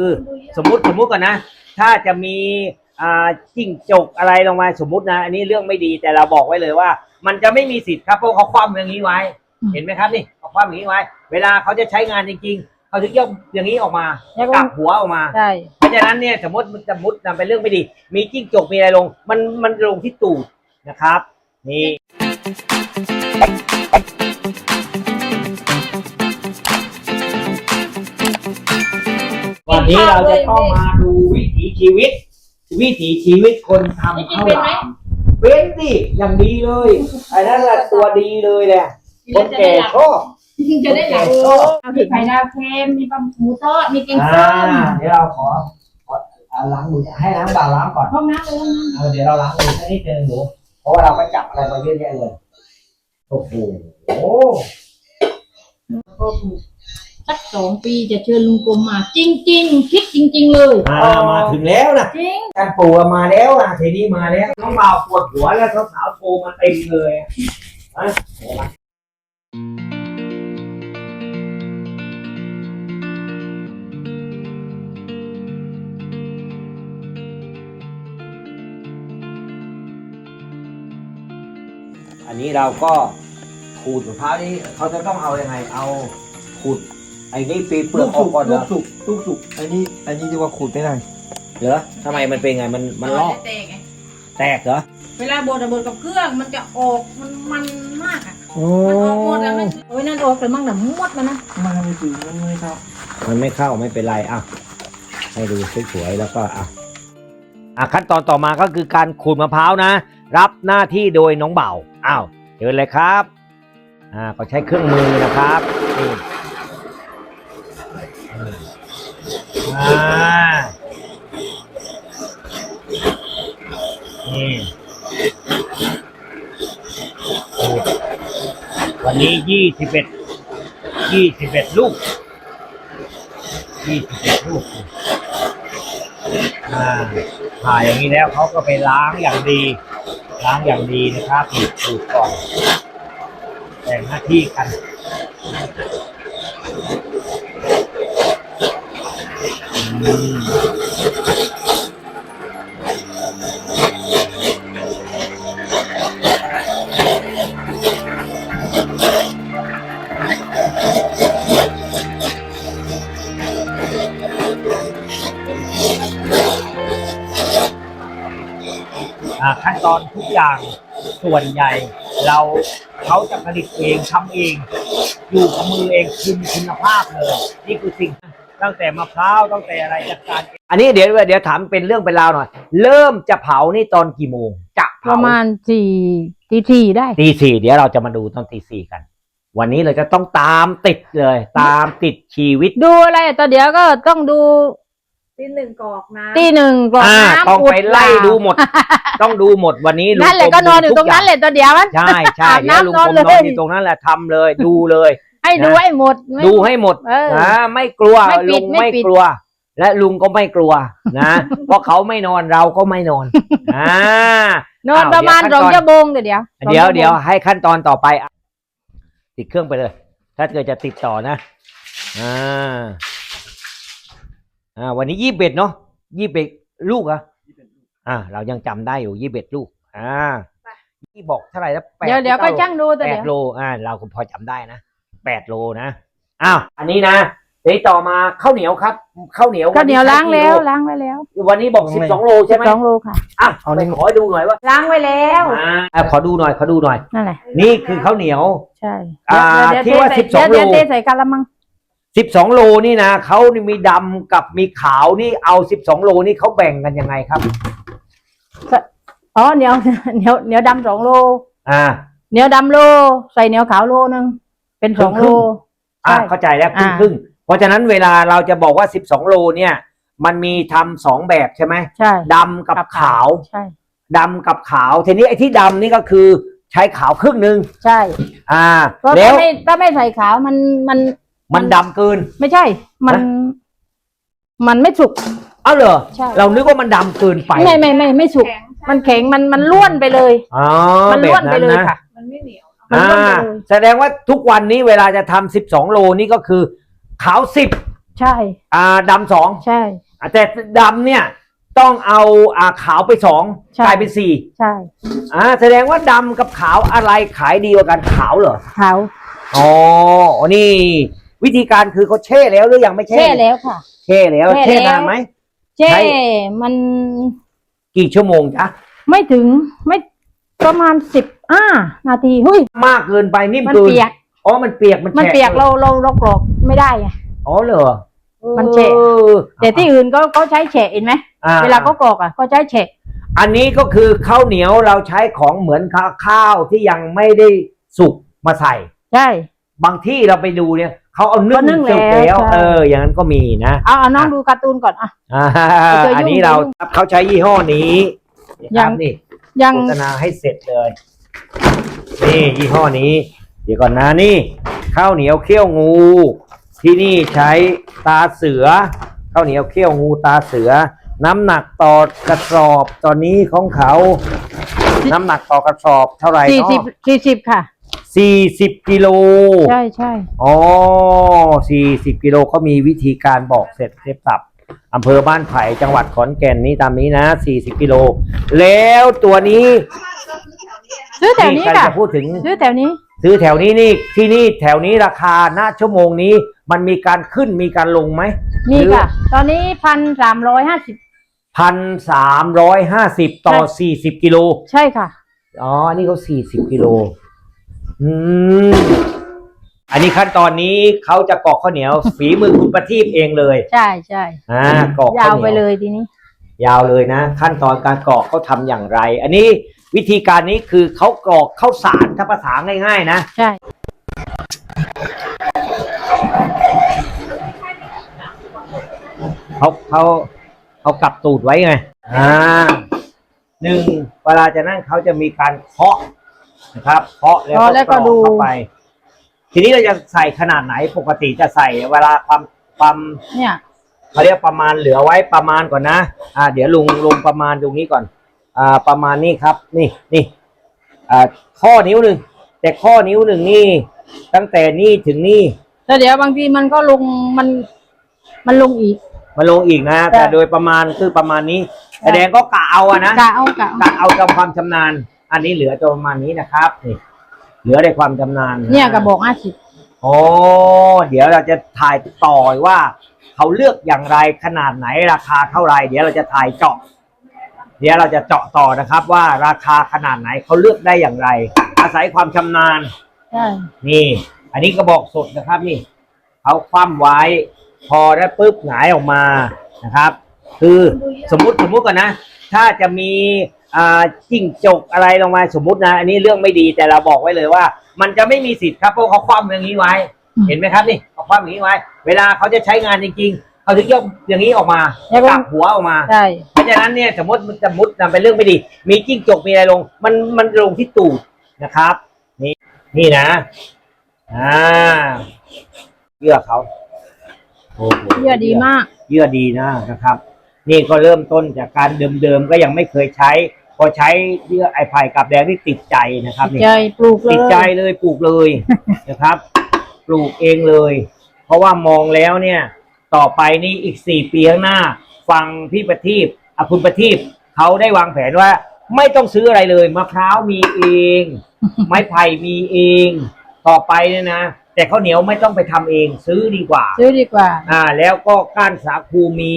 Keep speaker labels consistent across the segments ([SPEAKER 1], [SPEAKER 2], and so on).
[SPEAKER 1] คือสมมุติสมมุติก่อนนะ ถ้าจะมีอ่าจิ้งจกอะไรลงมาสมมุตินะ อันนี้เรื่องไม่ดีแต่เราบอกไว้เลยว่า มันจะไม่มีสิทธิ์ครับเพราะเขาคว่ำอย่างนี้ไว้
[SPEAKER 2] อืม
[SPEAKER 1] เห็นไหมครับนี่เขาคว่ำอย่างนี้ไว้ เวลาเขาจะใช้งานจริง ๆเขาถึงยกอย่างนี้ออกมา
[SPEAKER 2] แล้วก็
[SPEAKER 1] กลับหัวออกมา
[SPEAKER 2] ใช่
[SPEAKER 1] เพราะฉะนั้นเนี่ยสมมติสมมตินำเป็นเรื่องไม่ดี มีจิ้งจกมีอะไรลง มันมันลงที่ตูดนะครับ นี่ นนี้เราจะต้องมาดูวิถีชีวิต วิถีชีวิตคนทำข้าวหลามเป็นสิอย่างดีเลยไอ้นั่นแหละตัวดีเลยแหละคนแก่ชอบ
[SPEAKER 3] จริงๆจะได้หลัง
[SPEAKER 1] ชอบ
[SPEAKER 3] มีไข่ดาวเค็มมีปลาหมูทอดมีแกง
[SPEAKER 1] อ่า
[SPEAKER 3] ส้ม
[SPEAKER 1] เดี๋ยวเราขอขออ่าล้างมือให้ล้างบ่าล้างก่อน
[SPEAKER 3] ห้องน้ำเลยห้องน้
[SPEAKER 1] เออเดี๋ยวเราล้างมือสักนิดนึงหนูเพราะว่าเราก็จับอะไรมาเยอะแยะเลยโอ้โหำ
[SPEAKER 3] ก็ถูก สักสองปีจะเชิญลุงกรมมา จริง ๆ คิดจริง ๆ เลย
[SPEAKER 1] อ่ามาถึงแล้วนะ
[SPEAKER 3] จริง
[SPEAKER 1] การปลูกมาแล้วนะทีนี้มาแล้วน้องบ่าวปวดหัวแล้วสาวๆโทรมาเต็มเลยอะนะอันนี้เราก็ขูดมะพร้าวนี่เขาจะต้องเอาอยัางไงเอาขูด ไอ้นี่ปีเปลื
[SPEAKER 4] ลู
[SPEAKER 1] อก
[SPEAKER 4] ก
[SPEAKER 1] ออ
[SPEAKER 4] สุ
[SPEAKER 1] ก
[SPEAKER 4] ก
[SPEAKER 1] ก่อนเหร
[SPEAKER 4] ลู
[SPEAKER 1] อก
[SPEAKER 4] สุกลูกสุกอันนี้ อันนี้เรียกว่าขูดไม่ได้
[SPEAKER 1] เหรอทำไมมันเป็นไงมันมันลอก
[SPEAKER 3] แตกไง
[SPEAKER 1] แตกเหรอ
[SPEAKER 3] เวลาบดอะบดกับเครื่องมันจะออกมันมันมากอะ
[SPEAKER 4] โอ้
[SPEAKER 3] มันออกหมดแล้วมันโอ้ยนั่นออกแต่มั่งแต่มดมันนะ
[SPEAKER 4] มันไม่ถึงมันไม่เข้า
[SPEAKER 1] มันไม่เข้าไม่เป็นไรอะให้ดูสวยๆแล้วก็อะอะขั้นตอนต่อมาก็คือการขูดมะพร้าวนะ รับหน้าที่โดยน้องเบ่าอ้าวเชิญเลยครับอ่าก็ใช้เครื่องมือนะครับนี่ อ่านี่วันนี้ยี่สิบเอ็ดยี่สิบเอ็ดลูกยี่สิบเอ็ดลูกอ่าผ่าอย่างนี้แล้วเขาก็ไปล้างอย่างดี ล้างอย่างดีนะครับถูกถูกก่อนแบ่งหน้าที่กัน อ่าขั้นตอนทุกอย่างส่วนใหญ่ เราเขาจะผลิตเองทำเอง อยู่กับมือเองคุณคุณภาพเลย นี่คือสิ่ง ตั้งแต่มะพร้าวตั้งแต่อะไรจัดการอันนี้เดี๋ยวเดี๋ยวถามเป็นเรื่องเป็นราวหน่อย เริ่มจะเผานี่ตอนกี่โมง จะ
[SPEAKER 2] ป
[SPEAKER 1] เผา
[SPEAKER 2] ระมาณสี่ตีสี่ได้
[SPEAKER 1] ตีสี่เดี๋ยวเราจะมาดูตอนตีสี่กัน วันนี้เราจะต้องตามติดเลย ตามติดชีวิต
[SPEAKER 2] ดูอะไรตอนเดี๋ยวก็ต้องดู
[SPEAKER 3] ตีหนึ่งกอกน้
[SPEAKER 2] ตีหนึ่งกรอก
[SPEAKER 1] อ่า
[SPEAKER 2] น้ำ
[SPEAKER 1] ต้องไป
[SPEAKER 2] ด
[SPEAKER 1] ไล่
[SPEAKER 2] ยา
[SPEAKER 1] ดูหมด ต้องดูหมดวันนี้ลุง
[SPEAKER 2] นั่นแหละ
[SPEAKER 1] ม
[SPEAKER 2] ก็นอนอยู่
[SPEAKER 1] ทุ
[SPEAKER 2] ตรงนั้น
[SPEAKER 1] ย่า
[SPEAKER 2] แหละตอนเดี๋ยวมัน
[SPEAKER 1] ใช่ใช่
[SPEAKER 2] อาบ
[SPEAKER 1] เดี๋ยว
[SPEAKER 2] น้ำ
[SPEAKER 1] ลุง
[SPEAKER 2] นอน
[SPEAKER 1] ผม
[SPEAKER 2] เลย
[SPEAKER 1] นอนอยู่ตรงนั้นแหละทำเลย ดูเลย
[SPEAKER 2] ให้ดู
[SPEAKER 1] นะ
[SPEAKER 2] ให้หมด
[SPEAKER 1] ดูให้หมด
[SPEAKER 2] เออ
[SPEAKER 1] นะไม่กลัว
[SPEAKER 2] ไม่ปิ
[SPEAKER 1] ลุ
[SPEAKER 2] ด
[SPEAKER 1] ง
[SPEAKER 2] ไม่
[SPEAKER 1] ไม่
[SPEAKER 2] ปิด
[SPEAKER 1] กลัว และลุงก็ไม่กลัวนะเพราะเขาไม่นอนเราก็ไม่นอนอ่าน
[SPEAKER 2] อน
[SPEAKER 1] อ้าว
[SPEAKER 2] ประมาณ
[SPEAKER 1] เดี๋
[SPEAKER 2] ส
[SPEAKER 1] ยว
[SPEAKER 2] อง
[SPEAKER 1] ขั้นตอน
[SPEAKER 2] ชั่วโมงเดี๋ยวเดี๋ยว
[SPEAKER 1] เดี๋ยว
[SPEAKER 2] สองชั่โมง
[SPEAKER 1] เดี๋ยวให้ขั้นตอนต่อไปอะติดเครื่องไปเลย ถ้าเกิดจะติดต่อนะอ่าอ่า วันนี้ยี่สิบเอ็ดเนาะยี่สิบเอ็ดลูกเหรอะอ่า เรายังจำได้อยู่ยี่สิบเอ็ดลูก อ่าที่บอกเท่าไหร่แล้วแปด
[SPEAKER 2] เดี๋ยวเดี๋ยวก็
[SPEAKER 1] ก้า
[SPEAKER 2] ช่างดูแต่
[SPEAKER 1] แป
[SPEAKER 2] เดี๋
[SPEAKER 1] ด
[SPEAKER 2] ยว
[SPEAKER 1] โลอ่าเราก็พอจำได้นะ แปดโลนะอ้าวอันนี้นะเดี๋ยวต่อมาข้าวเหนียวครับข้าวเหนียว
[SPEAKER 2] ก็เดี๋ยวล้างแล้ว
[SPEAKER 1] นนี้
[SPEAKER 2] ล้างไว้แล้ว
[SPEAKER 1] ใช้กี่โลวันนี้บอกสิบสองโลใช่ไหม
[SPEAKER 2] สองโลค่ะ
[SPEAKER 1] อะเอาในขอดูหน่อยว่า
[SPEAKER 2] ล้างไว้แล้ว
[SPEAKER 1] อ่าขอดูหน่อยขอดูหน่อย
[SPEAKER 2] นั่นแหละ
[SPEAKER 1] นี่คือข้าวเหนียว
[SPEAKER 2] ใช่
[SPEAKER 1] อ่า
[SPEAKER 2] เดี๋ย
[SPEAKER 1] ที่ว่า
[SPEAKER 2] เท
[SPEAKER 1] สิบสอง
[SPEAKER 2] เดี๋ยว
[SPEAKER 1] โล
[SPEAKER 2] เทใส่กะละมัง
[SPEAKER 1] สิบสองโลนี่นะเขานี่มีดำกับมีขาวนี่เอาสิบสองโลนี่เขาแบ่งกันยังไงครับ
[SPEAKER 2] อ๋อเหนียวเหนียวเหนียวดำสองโล
[SPEAKER 1] อ่า
[SPEAKER 2] เหนียวดำโล ใส่เหนียวขาวโลนึง เป็นสองโล
[SPEAKER 1] อ่า
[SPEAKER 2] ใช่
[SPEAKER 1] เข้าใจแล้วครึ่ง
[SPEAKER 2] อ่า
[SPEAKER 1] ครึ่งๆเพราะฉะนั้นเวลาเราจะบอกว่าสิบสองโลเนี่ย มันมีทำสองแบบใช่ไหม
[SPEAKER 2] ใช่
[SPEAKER 1] ดำกับขาว
[SPEAKER 2] ใช่
[SPEAKER 1] ดำกับขาว ทีนี้ไอ้ที่ดำนี่ก็คือใช้ขาวครึ่งหนึ่ง
[SPEAKER 2] ใช่
[SPEAKER 1] อ่า
[SPEAKER 2] เพราะ
[SPEAKER 1] แล้
[SPEAKER 2] ถ้าวไม่ถ้าไม่ใส่ขาวมันมัน
[SPEAKER 1] มันดำเกิน
[SPEAKER 2] ไม่ใช่ มันมันไม่สุก
[SPEAKER 1] อ้าวเหรอ
[SPEAKER 2] ใช่
[SPEAKER 1] เรานึกว่ามันดำเกินไป
[SPEAKER 2] ไม่ไม่ไม่ไม่สุก
[SPEAKER 3] แข็ง
[SPEAKER 2] มันแข็งมันมันล้วนไปเลย
[SPEAKER 1] อ๋อ
[SPEAKER 2] มัน
[SPEAKER 1] แบ
[SPEAKER 2] ล้ว
[SPEAKER 1] บ
[SPEAKER 2] นไป
[SPEAKER 1] นั้น
[SPEAKER 2] เลย
[SPEAKER 1] นะ
[SPEAKER 2] ค่ะ
[SPEAKER 1] อ่า
[SPEAKER 2] ล้วนไปเลย
[SPEAKER 1] แสดงว่าทุกวันนี้เวลาจะทำสิบสองโลนี่ก็คือ ขาวสิบ
[SPEAKER 2] ใช่
[SPEAKER 1] อ่าดำสอง
[SPEAKER 2] ใช่
[SPEAKER 1] อะแต่ดำเนี่ยต้องเอาอ่าขาวไปสอง
[SPEAKER 2] ใช่
[SPEAKER 1] กลายเป็นสี่
[SPEAKER 2] ใช่
[SPEAKER 1] อ่าแสดงว่าดำกับขาวอะไรขายดีกว่ากันขาวเหรอ
[SPEAKER 2] ขาว
[SPEAKER 1] อ๋อนี่ วิธีการคือเขาแช่แล้วหรือยังไม่แช่
[SPEAKER 2] แช่แล้วค่ะ
[SPEAKER 1] แช่แล้ว
[SPEAKER 2] แช่
[SPEAKER 1] แช่
[SPEAKER 2] แล้ว
[SPEAKER 1] นานไหม
[SPEAKER 2] แช่
[SPEAKER 1] ใช่
[SPEAKER 2] มัน
[SPEAKER 1] กี่ชั่วโมงจ๊ะ
[SPEAKER 2] ไม่ถึงไม่ประมาณสิบ อ่านาทีเฮ้ย
[SPEAKER 1] มากเกินไปนิ่ม
[SPEAKER 2] มัน
[SPEAKER 1] เกิน
[SPEAKER 2] เปียก
[SPEAKER 1] อ๋อมันเปียกมัน
[SPEAKER 2] มัน
[SPEAKER 1] แฉะ
[SPEAKER 2] เปียกเราเราเรากรอกไม่ได้ไง
[SPEAKER 1] อ๋อเหรอ
[SPEAKER 2] มันแฉะ
[SPEAKER 1] เออ
[SPEAKER 2] แต่ที่อื่นก็เขาใช้แฉะเห็นไหม
[SPEAKER 1] อ่
[SPEAKER 2] เวลาเขากรอกอะเขาใช้แฉะ
[SPEAKER 1] อันนี้ก็คือข้าวเหนียวเราใช้ของเหมือนข้าวข้าวที่ยังไม่ได้สุกมาใส่
[SPEAKER 2] ใช่
[SPEAKER 1] บางที่เราไปดูเนี่ยเขาเอานึ่
[SPEAKER 2] ก็นึ่ง
[SPEAKER 1] สุก
[SPEAKER 2] แล้ว
[SPEAKER 1] แล้ว
[SPEAKER 2] ใช่
[SPEAKER 1] เออ อย่างนั้นก็มีนะ
[SPEAKER 2] เอาเอาน้องดูการ์ตูนก่อนอะ
[SPEAKER 1] อ่า
[SPEAKER 2] เจอยุ่ง
[SPEAKER 1] อันนี้เราเขาใช้ยี่ห้อนี้นะค
[SPEAKER 2] ยั
[SPEAKER 1] รับ
[SPEAKER 2] ง
[SPEAKER 1] นี่
[SPEAKER 2] ยัง
[SPEAKER 1] โฆษณาให้เสร็จเลย นี่ยี่ห้อนี้ เดี๋ยวก่อนนะนี่ ข้าวเหนียวเขี้ยวงู ที่นี่ใช้ตาเสือ ข้าวเหนียวเขี้ยวงูตาเสือ น้ำหนักต่อกระสอบตอนนี้ของเขา น้ำหนักต่อกระสอบเท่าไหร่
[SPEAKER 2] สี่สิบ
[SPEAKER 1] เนาะ
[SPEAKER 2] สี่สิบค่ะ
[SPEAKER 1] สี่สิบกิโล
[SPEAKER 2] ใช่ใช่
[SPEAKER 1] อ๋อสี่สิบกิโลเขามีวิธีการบอกเสร็จเรียบสับอำเภอบ้านไผ่จังหวัดขอนแก่นนี้ตามนี้นะสี่สิบกิโล แล้วตัวนี้
[SPEAKER 2] ซื้อแถวนี้
[SPEAKER 1] ใคร
[SPEAKER 2] ค่ะ
[SPEAKER 1] จะพูดถึง
[SPEAKER 2] ซื้อแถวนี้
[SPEAKER 1] ซื้อแถวนี้นี่ที่นี่แถวนี้ราคาณชั่วโมงนี้ มันมีการขึ้นมีการลงไหม
[SPEAKER 2] มีค่ะ ตอนนี้พันสามร้อยห้าสิบ
[SPEAKER 1] พันสามร้อยห้าสิบต่อ
[SPEAKER 2] ใช่
[SPEAKER 1] สี่สิบกิโล
[SPEAKER 2] ใช่ค่ะ
[SPEAKER 1] อ๋อ อันนี้เขาสี่สิบกิโล อืม อันนี้ขั้นตอนนี้เขาจะกรอกข้าวเหนียว ฝีมือคุณประทีปเองเลย
[SPEAKER 2] ใช่ใช่
[SPEAKER 1] อ่ากรอก
[SPEAKER 2] ยา
[SPEAKER 1] ข้าววเห
[SPEAKER 2] ไป
[SPEAKER 1] นียว
[SPEAKER 2] เลยทีนี้
[SPEAKER 1] ยาวเลยนะ ขั้นตอนการกรอกเขาทำอย่างไร อันนี้ วิธีการนี้คือเขากรอกข้าวสารถ้าภาษาง่าย ๆ นะ
[SPEAKER 2] ใช่
[SPEAKER 1] เขาเขาเขากลับตูดไว้ไงอ่าหนึ่งเวลาจะนั่นเขาจะมีการเคาะนะครับเคาะแล้ว
[SPEAKER 2] เคาะแล้วก็
[SPEAKER 1] รอ
[SPEAKER 2] ดู
[SPEAKER 1] เข้าไป ทีนี้เราจะใส่ขนาดไหนปกติจะใส่เวลาความความ
[SPEAKER 2] เนี่ย
[SPEAKER 1] เขาเรียกประมาณเหลือไว้ประมาณก่อนนะ อ่า เดี๋ยวลุงลุงประมาณตรงนี้ก่อน อ่าประมาณนี้ครับ นี่นี่อ่าข้อนิ้วหนึ่งแต่ข้อนิ้วหนึ่งนี่ ตั้งแต่นี่ถึงนี่
[SPEAKER 2] แต่เดี๋ยวบางทีมันก็ลงมันมันลงอีก
[SPEAKER 1] มาลงอีกนะ แต่โดยประมาณคือประมาณนี้แสดงก็กะเอาอะนะ
[SPEAKER 2] กะเอากะเอา
[SPEAKER 1] กะเอาจำความชำนาญ อันนี้เหลือจะประมาณนี้นะครับนี่เหลือได้ความชำนาญ
[SPEAKER 2] เนี่ยกระบอกห้าสิบ
[SPEAKER 1] โอ้เดี๋ยวเราจะถ่ายต่อว่า เขาเลือกอย่างไรขนาดไหนราคาเท่าไหรเดี๋ยวเราจะถ่ายเจาะ เดี๋ยวเราจะเจาะต่อนะครับว่าราคาขนาดไหนเขาเลือกได้อย่างไร อาศัยความชำนาญ
[SPEAKER 2] ใช่
[SPEAKER 1] นี่ อันนี้กระบอกสดนะครับนี่เขาคว่ำไว้ พอได้ปุ๊บหงายออกมานะครับ คือสมมุติสมมุติก่อนนะ ถ้าจะมีอ่าจิ้งจกอะไรลงมาสมมุตินะ อันนี้เรื่องไม่ดีแต่เราบอกไว้เลยว่า มันจะไม่มีสิทธิ์ครับเพราะเขาคว่ำอย่างนี้ไว้ เห็นไหมครับนี่เขาคว่ำอย่างนี้ไว้ เวลาเขาจะใช้งานจริงๆ เขาถึงยกอย่างนี้ออกมา
[SPEAKER 2] แล้วก็
[SPEAKER 1] กลับหัวออกมา
[SPEAKER 2] ใช่
[SPEAKER 1] เพราะฉะนั้นเนี่ยสมมติมันสมมตินำเป็นเรื่องไม่ดี มีจิ้งจกมีอะไรลง มันมันลงที่ตูดนะครับ นี่นี่นะอ่าเยื่อเขาโอ้โห
[SPEAKER 2] เยื่อดีมาก
[SPEAKER 1] เยื่อดีนะนะครับ นี่ก็เริ่มต้นจากการเดิมๆก็ยังไม่เคยใช้ พอใช้เยื่อไอไผ่กับแดงที่ติดใจนะครับนี่
[SPEAKER 2] ใจปลูกเลย
[SPEAKER 1] ติดใจเลยปลูกเลย นะครับ ปลูกเองเลย เพราะว่ามองแล้วเนี่ย ต่อไปนี่อีกสี่ปีข้างหน้า ฟังพี่ประทีปอะคุณประทีปเขาได้วางแผนว่า ไม่ต้องซื้ออะไรเลยมะพร้าวมีเอง ไม้ไผ่มีเอง ต่อไปเนี่ยนะแต่ข้าวเหนียวไม่ต้องไปทำเอง ซื้อดีกว่า
[SPEAKER 2] ซื้อดีกว่า
[SPEAKER 1] อ่า แล้วก็ก้านสาคูมี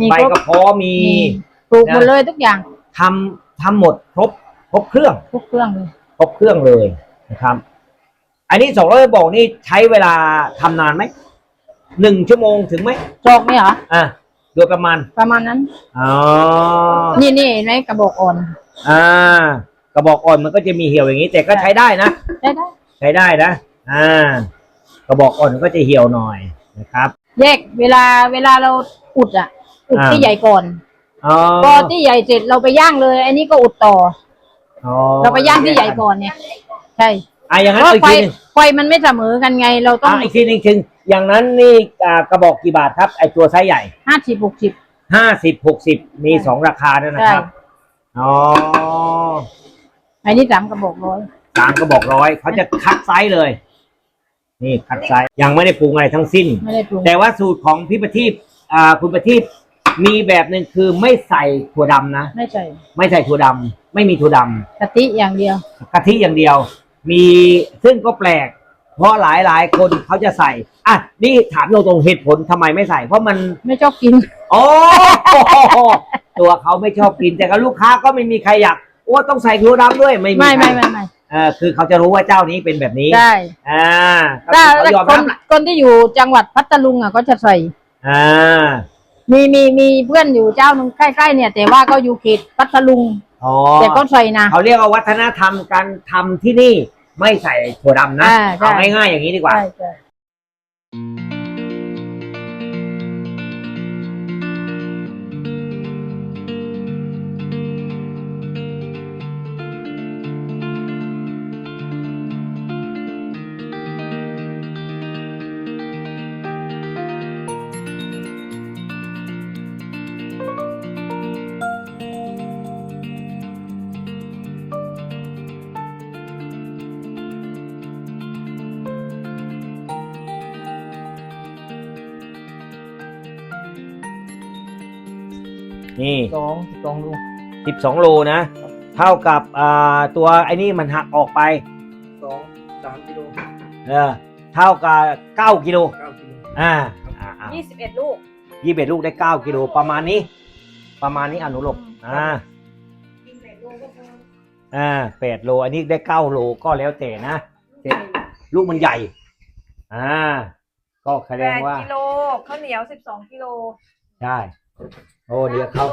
[SPEAKER 2] มี
[SPEAKER 1] ใบ
[SPEAKER 2] ครบ
[SPEAKER 1] กระเพาะมี
[SPEAKER 2] ปลูกหมดเลยทุกอย่าง
[SPEAKER 1] ทำทำหมดครบครบเครื่อง
[SPEAKER 2] ทุกเครื่องเลย
[SPEAKER 1] ครบเครื่องเลยนะครับ อันนี้สองร้อยบอกนี่ใช้เวลาทำนานไหม หนึ่งชั่วโมงถึงไหม
[SPEAKER 2] จอกเนี่ยเหรอ
[SPEAKER 1] อะโดยประมาณ
[SPEAKER 2] ประมาณนั้น
[SPEAKER 1] อ๋อ
[SPEAKER 2] นี่นี่เห็นไหมกระบอกอ่อน
[SPEAKER 1] อ่ากระบอกอ่อนมันก็จะมีเหี่ยวอย่างนี้ แต่ก็ใช้ได้นะ
[SPEAKER 2] ได้ได้
[SPEAKER 1] ใช้ได้นะอ่ากระบอกอ่อนมันก็จะเหี่ยวหน่อยนะครับ
[SPEAKER 2] แยกเวลาเวลาเราอุดอะ อุด
[SPEAKER 1] อ่า
[SPEAKER 2] ที่ใหญ่ก่อน
[SPEAKER 1] อ๋อ
[SPEAKER 2] พอที่ใหญ่เสร็จเราไปย่างเลย อันนี้ก็อุดต่อ
[SPEAKER 1] อ๋อ
[SPEAKER 2] เราไปย่างที่ใหญ่ก่อนเนี่ยใช่
[SPEAKER 1] อะอย่าง
[SPEAKER 2] เพ
[SPEAKER 1] นั้น
[SPEAKER 2] ราะ
[SPEAKER 1] อีก
[SPEAKER 2] ไฟ
[SPEAKER 1] ทีหนึง
[SPEAKER 2] ไฟมันไม่เสมอกันไง เราต้อง
[SPEAKER 1] อะอีกทีหนึงถึงอย่างนั้นนี่อ่ากระบอกกี่บาทครับไอตัวไซส์ใหญ่
[SPEAKER 2] ห้าสิบหกสิบ
[SPEAKER 1] ห้าสิบหกสิบมีสองราคาด้วยนะครับ
[SPEAKER 2] ใช่
[SPEAKER 1] อ๋อ
[SPEAKER 2] อันนี้สามกระบอกร้อย
[SPEAKER 1] สามกระบอกร้อยเขาจะคัดไซส์เลย นี่คัดไซส์ยังไม่ได้ปรุงอะไรทั้งสิ้น
[SPEAKER 2] ไม่ได้ปรุง
[SPEAKER 1] แต่ว่าสูตรของพี่ประทีปอ่าคุณประทีปมีแบบหนึ่งคือไม่ใส่ถั่วดำนะ
[SPEAKER 2] ไม่ใช่
[SPEAKER 1] ไม่ใส่ถั่วดำไม่มีถั่วดำ
[SPEAKER 2] กะทิอย่างเดียว
[SPEAKER 1] กะทิอย่างเดียว มีซึ่งก็แปลก เพราะหลายหลายๆคนเขาจะใส่อะนี่ถามตรงๆเหตุผลทำไมไม่ใส่ เพราะมัน
[SPEAKER 2] ไม่ชอบกิน
[SPEAKER 1] โอ้ตัวเขาไม่ชอบกิน แต่ก็ลูกค้าก็ไม่มีใครอยากโอ้ต้องใส่ถั่วดำด้วยไม่มี
[SPEAKER 2] ไม่
[SPEAKER 1] ใคร
[SPEAKER 2] ไม่ไม่ไม่
[SPEAKER 1] เออคือเขาจะรู้ว่าเจ้านี้เป็นแบบนี้
[SPEAKER 2] ได้
[SPEAKER 1] อ่าก็
[SPEAKER 2] ถ้า
[SPEAKER 1] เขายอม
[SPEAKER 2] ค
[SPEAKER 1] รั
[SPEAKER 2] น
[SPEAKER 1] บแหละ
[SPEAKER 2] คนที่อยู่จังหวัดพัทลุงอะก็จะใส่
[SPEAKER 1] อ่า
[SPEAKER 2] มีมีมีเพื่อนอยู่เจ้าหนึงใกล้ๆเนี่ย แต่ว่าก็อยู่เขตพัทลุง
[SPEAKER 1] อ๋อ
[SPEAKER 2] แต่ก็ใส่นะ
[SPEAKER 1] เขาเรียกว่าวัฒนธรรมการทำที่นี่ ไม่ใส่ถั่วดำนะ
[SPEAKER 2] อ่าใช่
[SPEAKER 1] เอาง่ายๆอย่างนี้ดีกว่า
[SPEAKER 2] ใช่ใช่
[SPEAKER 1] นี่
[SPEAKER 4] สองสองลูก
[SPEAKER 1] สิบสองโลนะ เท่ากับอ่าตัวไอ้นี่มันหักออกไป
[SPEAKER 4] สองสามกิโล
[SPEAKER 1] เออเท่ากับเก้ากิโล
[SPEAKER 4] เก้ากิโล
[SPEAKER 1] อ่า
[SPEAKER 3] ยี่สิบเอ็ดลูก
[SPEAKER 1] ยี่สิบลูกได้เก้ากิโลประมาณนี้ ประมาณนี้อนุโลมอ่าอ่าแปดโลอันนี้ได้เก้าโลก็แล้วแต่นะแต่ลูกมันใหญ่ อ่า ก็แสด
[SPEAKER 3] แป
[SPEAKER 1] ง
[SPEAKER 3] ด
[SPEAKER 1] ว่า
[SPEAKER 3] กิโลข้าวเหนียวสิบสองกิโล
[SPEAKER 1] ใช่ โอ้เดี๋ยวเขา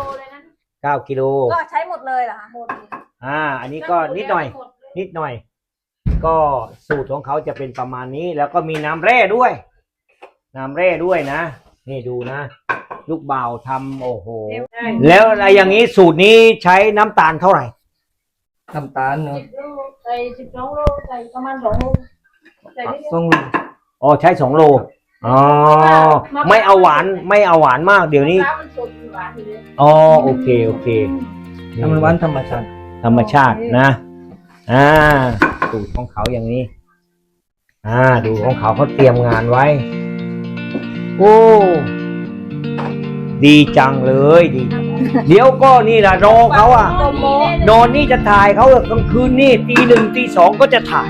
[SPEAKER 1] เก้ากิโล
[SPEAKER 3] ก็ใช้หมดเลยเหรอคะหมด
[SPEAKER 1] อ่า อันนี้ก็นิดหน่อย นิดหน่อย ก็สูตรของเขาจะเป็นประมาณนี้ แล้วก็มีน้ำแร่ด้วย น้ำแร่ด้วยนะ นี่ดูนะ ลูกบ่าวทำโอ้โห แล้วอะไรอย่างนี้สูตรนี้ใช้น้ำตาลเท่าไหร่
[SPEAKER 4] น้ำตาลเนาะ
[SPEAKER 2] สิบโลใส่สิบสองโลใส่ประมาณสองโลใส่นิดเดียว
[SPEAKER 4] สองลูก
[SPEAKER 1] อ๋อใช้สองโล อ๋อไม่เอาหวานไม่เอาหวานมาก เดี๋ยวนี้
[SPEAKER 2] มะพร้าวมันสดอยู่หวานอยู่เลย
[SPEAKER 1] อ๋อโอเคโอเค
[SPEAKER 4] น้ำมันหวานธรรมชาติ
[SPEAKER 1] ธรรมชาตินะ อ่าสูตรของเขาอย่างนี้ อ่า ดูของเขาเขาเตรียมงานไว้ โอ้ ดีจังเลยดี เดี๋ยวก็นี่แหละรอเขาอะนอนนี่จะถ่ายเขาอะกลางคืนนี่ตีหนึ่งตีสองก็จะถ่าย